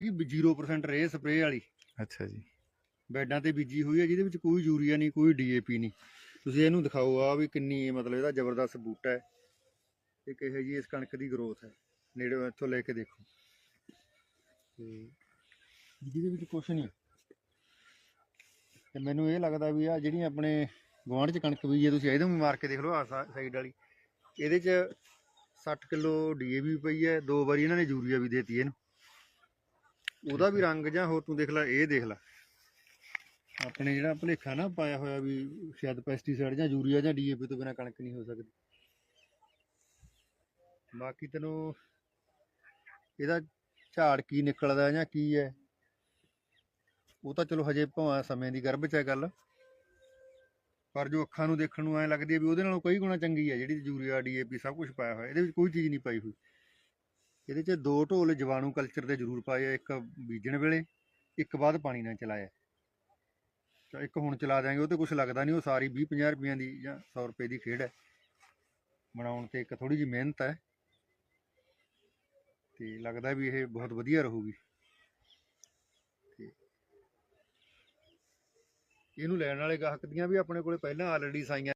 ਇਹ 0% ਰੇ ਸਪਰੇਅ ਵਾਲੀ। ਅੱਛਾ ਜੀ। ਬੈਡਾਂ ਤੇ ਬੀਜੀ ਹੋਈ ਹੈ ਜਿਹਦੇ ਵਿੱਚ ਕੋਈ ਯੂਰੀਆ ਨਹੀਂ ਕੋਈ ਡੀਏਪੀ ਨਹੀਂ। ਤੁਸੀਂ ਇਹਨੂੰ ਦਿਖਾਓ ਆ ਵੀ ਕਿੰਨੀ ਮਤਲਬ ਇਹਦਾ ਜ਼ਬਰਦਸਤ ਬੂਟਾ ਹੈ। ਤੇ ਕਿਹੋ ਜੀ ਇਸ ਕਣਕ ਦੀ ਗਰੋਥ ਹੈ। ਨੇੜੇ ਇੱਥੋਂ ਲੈ ਕੇ ਦੇਖੋ। ਤੇ ਜਿਹਦੇ ਵਿੱਚ ਕੁਛ ਨਹੀਂ। ਤੇ ਮੈਨੂੰ ਇਹ ਲੱਗਦਾ ਵੀ ਆ ਜਿਹੜੀਆਂ ਆਪਣੇ ਗੁਆਂਢ ਚ ਕਣਕ ਬੀਜੀ ਹੈ ਤੁਸੀਂ ਇਹਦੇ ਵੀ ਮਾਰ ਕੇ ਦੇਖ ਲਓ ਆ ਸਾਈਡ ਵਾਲੀ। ਇਹਦੇ ਚ 60 ਕਿਲੋ ਡੀਏਪੀ ਪਈ ਹੈ ਦੋ ਵਾਰੀ ਇਹਨਾਂ ਨੇ ਯੂਰੀਆ ਵੀ ਦੇਤੀ ਇਹਨੂੰ। ਉਹਦਾ ਵੀ ਰੰਗ ਜਾਂ ਹੋਰ ਤੂੰ ਦੇਖ ਲੈ ਇਹ ਦੇਖ ਲੈ। ਆਪਣੇ ਜਿਹੜਾ ਭਲੇਖਾ ਨਾ ਪਾਇਆ ਹੋਇਆ ਵੀ ਸ਼ਾਇਦ ਪੈਸਟੀਸਾਈਡ ਜਾਂ ਯੂਰੀਆ ਜਾਂ ਡੀਏਪੀ ਤੋਂ ਬਿਨਾ ਕਣਕ ਨਹੀਂ ਹੋ ਸਕਦੀ। ਬਾਕੀ ਤੈਨੂੰ ਇਹਦਾ ਝਾੜ ਕੀ ਨਿਕਲਦਾ ਜਾਂ ਕੀ ਹੈ ਉਹ ਤਾਂ ਚਲੋ ਹਜੇ ਭਾਵੇਂ ਸਮੇਂ ਦੀ ਗਰਭ ਚ ਹੈ ਗੱਲ। ਪਰ ਜੋ ਅੱਖਾਂ ਨੂੰ ਦੇਖਣ ਨੂੰ ਐ ਲੱਗਦੀ ਹੈ ਵੀ ਉਹਦੇ ਨਾਲੋਂ ਕਈ ਗੁਣਾ ਚੰਗੀ ਹੈ ਜਿਹੜੀ ਯੂਰੀਆ ਡੀਏਪੀ ਸਭ ਕੁਝ ਪਾਇਆ ਹੋਇਆ ਇਹਦੇ ਵਿੱਚ ਕੋਈ ਚੀਜ਼ ਨਹੀਂ ਪਾਈ ਹੋਈ। ਇਹਦੇ 'ਚ ਦੋ ਢੋਲ ਜੀਵਾਣੂ ਕਲਚਰ ਦੇ ਜ਼ਰੂਰ ਪਾਏ ਆ, ਇੱਕ ਬੀਜਣ ਵੇਲੇ, ਇੱਕ ਬਾਅਦ ਪਾਣੀ ਨਾਲ ਚਲਾਇਆ। ਤਾਂ ਇੱਕ ਹੁਣ ਚਲਾ ਦਿਆਂਗੇ, ਉਹ ਤੇ ਕੁਝ ਲੱਗਦਾ ਨਹੀਂ ਉਹ ਸਾਰੀ 20 50 ਰੁਪਈਆਂ ਦੀ ਜਾਂ 100 ਰੁਪਏ ਦੀ ਖੇਡ ਹੈ। ਬਣਾਉਣ ਤੇ ਇੱਕ ਥੋੜੀ ਜਿਹੀ ਮਿਹਨਤ ਹੈ। ਤੇ ਲੱਗਦਾ ਵੀ ਇਹ ਬਹੁਤ ਵਧੀਆ ਰਹੂਗੀ। ਇਹਨੂੰ ਲੈਣ ਵਾਲੇ ਗਾਹਕ ਦੀਆਂ ਵੀ ਆਪਣੇ ਕੋਲੇ ਪਹਿਲਾਂ ਆਲਰੇਡੀ ਸਾਈਆਂ